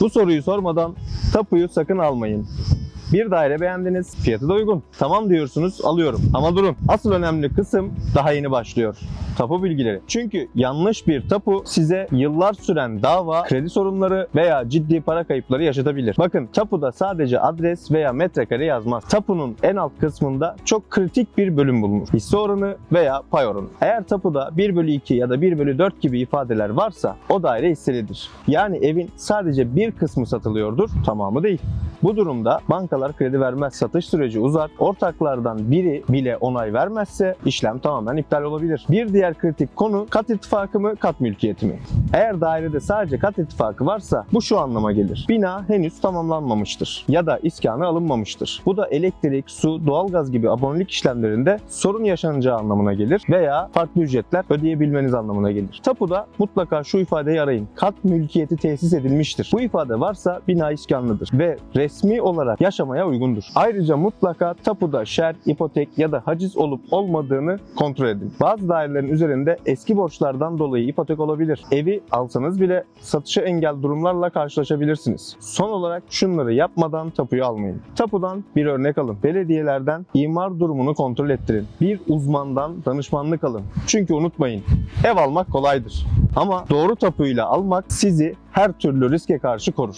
Bu soruyu sormadan tapuyu sakın almayın. Bir daire beğendiniz, fiyatı da uygun. Tamam diyorsunuz, alıyorum. Ama durun. Asıl önemli kısım daha yeni başlıyor. Tapu bilgileri. Çünkü yanlış bir tapu size yıllar süren dava, kredi sorunları veya ciddi para kayıpları yaşatabilir. Bakın tapuda sadece adres veya metrekare yazmaz. Tapunun en alt kısmında çok kritik bir bölüm bulunur. Hisse oranı veya pay oranı. Eğer tapuda 1 bölü 2 ya da 1 bölü 4 gibi ifadeler varsa o daire hisselidir. Yani evin sadece bir kısmı satılıyordur, tamamı değil. Bu durumda bankalar kredi vermez, satış süreci uzar. Ortaklardan biri bile onay vermezse işlem tamamen iptal olabilir. Bir diğer kritik konu kat ittifakı mı, kat mülkiyeti mi? Eğer dairede sadece kat ittifakı varsa bu şu anlama gelir. Bina henüz tamamlanmamıştır ya da iskanı alınmamıştır. Bu da elektrik, su, doğalgaz gibi abonelik işlemlerinde sorun yaşanacağı anlamına gelir veya farklı ücretler ödeyebilmeniz anlamına gelir. Tapuda mutlaka şu ifadeyi arayın. Kat mülkiyeti tesis edilmiştir. Bu ifade varsa bina iskanlıdır ve resmi olarak yaşamaya uygundur. Ayrıca mutlaka tapuda şer, ipotek ya da haciz olup olmadığını kontrol edin. Bazı dairelerin üzerinde eski borçlardan dolayı ipotek olabilir. Evi alsanız bile satışa engel durumlarla karşılaşabilirsiniz. Son olarak şunları yapmadan tapuyu almayın. Tapudan bir örnek alın. Belediyelerden imar durumunu kontrol ettirin. Bir uzmandan danışmanlık alın. Çünkü unutmayın ev almak kolaydır. Ama doğru tapuyla almak sizi her türlü riske karşı korur.